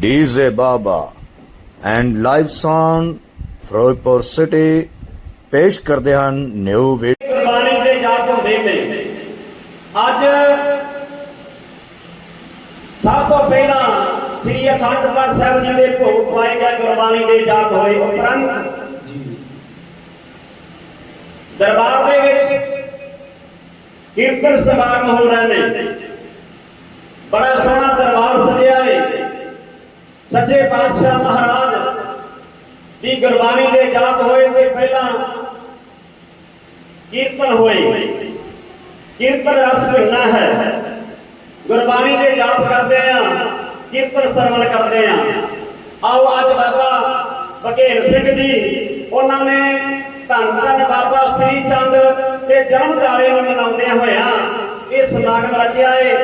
DJ Baba and live song Ferozepur city ਪੇਸ਼ ਕਰਦੇ ਹਨ ਨਿਊ ਵੀਡੀਓ। ਕੁਰਬਾਨੀ ਦੇ ਜਾਪ ਹੁੰਦੇ ਨੇ ਅੱਜ ਸਭ ਤੋਂ ਪਹਿਲਾਂ ਸ੍ਰੀ ਅਖੰਡ ਪਾਠ ਸਾਹਿਬ ਜੀ ਦੇ ਭੋਗ ਪਾਏ ਗਏ ਕੁਰਬਾਨੀ ਦੇ ਜਾਪ ਹੋਏ ਉਪਰੰਤ ਦਰਬਾਰ ਦੇ ਵਿੱਚ ਕੀਰਤਨ ਸਮਾਗਮ ਹੋ ਰਹੇ ਨੇ ਬੜਾ ਸੋਹਣਾ ਸੱਚੇ ਪਾਤਸ਼ਾਹ ਮਹਾਰਾਜ ਦੀ ਗੁਰਬਾਣੀ ਦੇ ਜਾਪ ਹੋਏ ਤੇ ਪਹਿਲਾਂ ਕੀਰਤਨ ਹੋਏ। ਕੀਰਤਨ ਰਸ ਭਿੰਨਾ ਹੈ। ਗੁਰਬਾਣੀ ਦੇ ਜਾਪ ਕਰਦੇ ਆ ਕੀਰਤਨ ਸਰਵਣ ਕਰਦੇ ਆ ਆਓ ਅੱਜ ਬਾਬਾ ਬਘੇਰ ਸਿੰਘ ਜੀ, ਉਹਨਾਂ ਨੇ ਧੰਨ ਧੰਨ ਬਾਬਾ ਸ੍ਰੀ ਚੰਦ ਦੇ ਜਨਮ ਦਿਹਾੜੇ ਨੂੰ ਮਨਾਉਂਦੇ ਹੋਇਆ ਇਹ ਸਮਾਗਮ ਰਚਿਆ ਏ।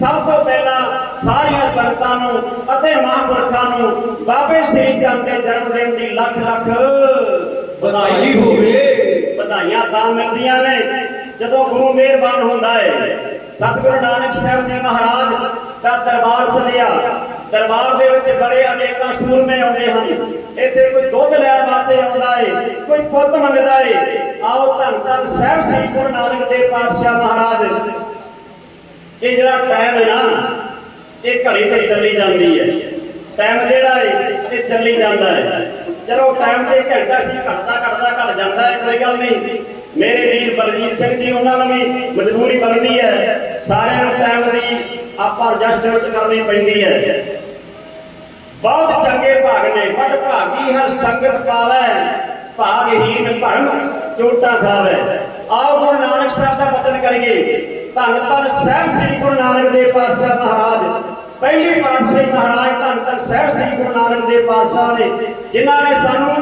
ਸਭ ਤੋਂ ਪਹਿਲਾਂ ਸਾਰੀਆਂ ਸੰਗਤਾਂ ਨੂੰ ਅਤੇ ਮਹਾਂਪੁਰਖਾਂ ਨੂੰ ਬਾਬੇ ਸ੍ਰੀ ਚੰਦ ਦੇ ਜਨਮ ਦਿਨ ਦੀ ਲੱਖ ਲੱਖ ਵਧਾਈ ਹੋਵੇ। ਵਧਾਈਆਂ ਤਾਂ ਮਿਲਦੀਆਂ ਨੇ। ਜਦੋਂ ਗੁਰੂ ਮਿਹਰਬਾਨ ਹੁੰਦਾ ਹੈ ਸਤਿਗੁਰੂ ਨਾਨਕ ਸਾਹਿਬ ਜੀ ਮਹਾਰਾਜ ਦਾ ਦਰਬਾਰ ਸਜਿਆ ਦਰਬਾਰ ਦੇ ਵਿੱਚ ਬੜੇ ਅਨੇਕਾਂ ਸੂਰਮੇ ਆਉਂਦੇ ਹਨ। ਇੱਥੇ ਕੋਈ ਦੁੱਧ ਲੈਣ ਵਾਸਤੇ ਆਉਂਦਾ ਏ, ਕੋਈ ਪੁੱਤ ਮੰਗਦਾ ਏ। ਆਓ ਧੰਨ ਧੰਨ ਸਾਹਿਬ ਸ੍ਰੀ ਗੁਰੂ ਨਾਨਕ ਦੇਵ ਪਾਤਸ਼ਾਹ ਮਹਾਰਾਜ। ਇਹ ਜਿਹੜਾ ਟਾਈਮ ਹੈ ਨਾ ਇਹ ਘੜੀ ਤੇ ਚੱਲੀ ਜਾਂਦੀ ਹੈ। ਟਾਈਮ ਜਿਹੜਾ ਹੈ, ਇਹ ਚੱਲੀ ਜਾਂਦਾ ਹੈ। ਚਲੋ ਟਾਈਮ ਤੇ ਘੰਟਾ ਸੀ, ਘਟਦਾ ਘਟਦਾ ਘਟ ਜਾਂਦਾ ਹੈ, ਕੋਈ ਗੱਲ ਨਹੀਂ। ਮੇਰੇ ਵੀਰ ਬਲਜੀਤ ਸਿੰਘ ਜੀ, ਉਹਨਾਂ ਨੂੰ ਵੀ ਮਜਬੂਰੀ ਬਣਦੀ ਹੈ। ਸਾਰਿਆਂ ਨੂੰ ਟਾਈਮ ਦੀ ਆਪਾਂ ਐਡਜਸਟਮੈਂਟ ਕਰਨੀ ਪੈਂਦੀ ਹੈ। ਬਹੁਤ ਚੰਗੇ ਭਾਗ ਨੇ, ਵੱਡ ਭਾਗੀ ਹਰ ਸੰਗਤ ਪਾਵੈ ਭਾਗਹੀਨ ਭਰਮ, ਚੋਟਾ ਖਾਵੈ ਆਓ ਗੁਰੂ ਨਾਨਕ ਸਾਹਿਬ ਦਾ ਪਤਨ ਕਰੀਏ। ਧੰਨ ਧੰਨ ਸਾਹਿਬ ਸ੍ਰੀ ਗੁਰੂ ਨਾਨਕ ਦੇਵ ਪਾਤਸ਼ਾਹ ਪਹਿਲੀ ਪਾਤਸ਼ਾਹੀ ਮਹਾਰਾਜ ਧੰਨ ਧੰਨ ਸਾਹਿਬ ਸ੍ਰੀ ਗੁਰੂ ਨਾਨਕ ਦੇਵ ਪਾਤਸ਼ਾਹ ਨੇ, ਜਿਨ੍ਹਾਂ ਨੇ ਸਾਨੂੰ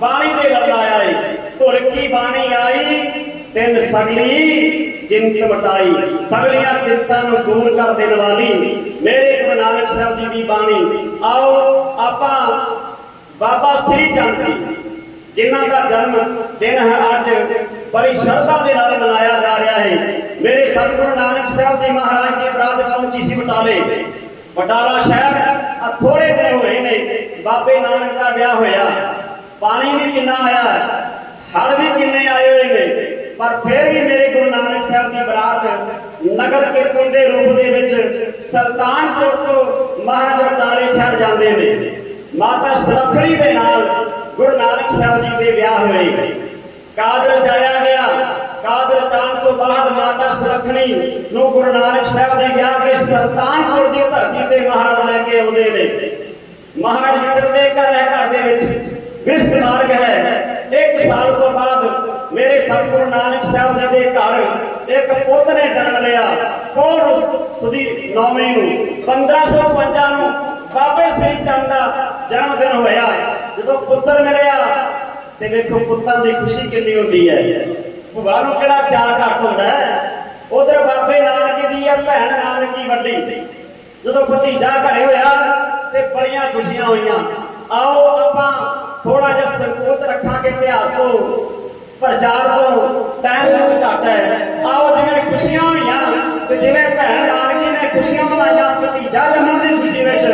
ਬਾਣੀ ਦੇ ਲੜ ਲਾਇਆ ਏ। ਧੁਰ ਕੀ ਬਾਣੀ ਆਈ, ਤਿੰਨ ਸਗਲੀ ਜਿੰਤ ਮਟਾਈ ਸਗਲੀਆਂ ਚਿੰਤਾਂ ਨੂੰ ਦੂਰ ਕਰ ਦੇਣ ਵਾਲੀ ਮੇਰੇ ਗੁਰੂ ਨਾਨਕ ਸਾਹਿਬ ਜੀ ਦੀ ਬਾਣੀ। ਆਓ, ਆਪਾਂ ਬਾਬਾ ਸ੍ਰੀ ਚੰਦ ਜੀ, ਜਿਨ੍ਹਾਂ ਦਾ ਜਨਮ ਦਿਨ ਹੈ ਅੱਜ, ਬੜੀ ਸ਼ਰਧਾ ਦੇ ਨਾਲ ਮਨਾਇਆ ਜਾ ਰਿਹਾ ਹੈ ਮੇਰੇ ਸਤਿਗੁਰੂ ਨਾਨਕ ਸਾਹਿਬ ਜੀ ਮਹਾਰਾਜ ਦੀ ਬਰਾਤ ਜੀ ਸੀ ਬਟਾਲੇ। ਬਟਾਲਾ ਸ਼ਹਿਰ ਆ ਥੋੜੇ ਦਿਨ ਹੋਏ ਨੇ। ਬਾਬੇ ਨਾਨਕ ਦਾ ਵਿਆਹ ਹੋਇਆ। ਪਾਣੀ ਵੀ ਕਿੰਨਾ ਆਇਆ ਹੈ। ਹੜ ਵੀ ਕਿੰਨੇ ਆਏ ਹੋਏ ਨੇ। ਪਰ ਫਿਰ ਵੀ ਮੇਰੇ ਗੁਰੂ ਨਾਨਕ ਸਾਹਿਬ ਦੀ ਬਰਾਤ ਨਗਰ ਕੀਰਤਨ ਦੇ ਰੂਪ ਦੇ ਵਿੱਚ ਸੁਲਤਾਨਪੁਰ ਤੋਂ ਮਹਾਰਾਜ ਬਟਾਲੇ ਛੱਡ ਜਾਂਦੇ ਨੇ। ਮਾਤਾ ਸਰਖੜੀ ਦੇ ਨਾਲ ਗੁਰੂ ਨਾਨਕ ਸਾਹਿਬ ਜੀ ਦੇ ਵਿਆਹ ਹੋਏ। ਕਾਦਰ ਜਾਇਆ ਜਾਣ ਤੋਂ ਬਾਅਦ ਮਾਤਾ ਸੁਲੱਖਣੀ ਨੂੰ ਗੁਰੂ ਨਾਨਕ ਸਾਹਿਬ ਦੇ ਵਿਆਹ ਕੇ ਸੁਲਤਾਨਪੁਰ ਦੀ ਧਰਤੀ ਤੇ ਮਹਾਰਾਜ ਲੈ ਕੇ ਆਉਂਦੇ ਨੇ। ਮਹਾਰਾਜ ਵਿਚਰਦੇ ਘਰ ਹੈ, ਘਰ ਦੇ ਵਿੱਚ। ਵਿਸਤ ਮਾਰਗ ਹੈ। ਇੱਕ ਸਾਲ ਤੋਂ ਬਾਅਦ ਮੇਰੇ ਸਤਿਗੁਰੂ ਨਾਨਕ ਸਾਹਿਬ ਜੀ ਦੇ ਘਰ ਇੱਕ ਪੁੱਤ ਨੇ ਜਨਮ ਲਿਆ। ਕੋਲ ਸੁਦੀ ਨੌਵੀਂ ਨੂੰ। 1555 ਨੂੰ ਬਾਬੇ ਸ੍ਰੀ ਚੰਦ ਦਾ ਜਨਮ ਦਿਨ ਹੋਇਆ। ਜਦੋਂ ਪੁੱਤਰ ਮਿਲਿਆ ਤੇ ਵੇਖੋ ਪੁੱਤਰ ਦੀ ਖੁਸ਼ੀ ਕਿੰਨੀ ਹੁੰਦੀ ਹੈ। ਭੂਆ ਨੂੰ ਕਿਹੜਾ ਚਾਹ ਘੱਟ ਹੁੰਦਾ ਉਧਰ ਬਾਬੇ ਨਾਨਕ ਦੀ ਆ, ਭੈਣ ਨਾਨਕੀ ਵੱਡੀ। ਜਦੋਂ ਭਤੀਜਾ ਘਰੇ ਹੋਇਆ ਤੇ ਬੜੀਆਂ ਖੁਸ਼ੀਆਂ ਹੋਈਆਂ। ਆਓ ਆਪਾਂ ਥੋੜਾ ਜਿਹਾ ਸੰਕੋਚ ਰੱਖਾਂਗੇ, ਇਤਿਹਾਸ ਤੋਂ। ਪ੍ਰਚਾਰ ਤੋਂ। ਟਾਈਮ ਬਹੁਤ ਘੱਟ ਹੈ। ਆਓ ਜਿਵੇਂ ਖੁਸ਼ੀਆਂ ਹੋਈਆਂ, ਤੇ ਜਿਵੇਂ ਭੈਣ ਨਾਨਕੀ ਨੇ ਖੁਸ਼ੀਆਂ ਮਨਾਈਆਂ, ਭਤੀਜਾ ਜਨਮ ਦੀ ਖੁਸ਼ੀ ਵਿੱਚ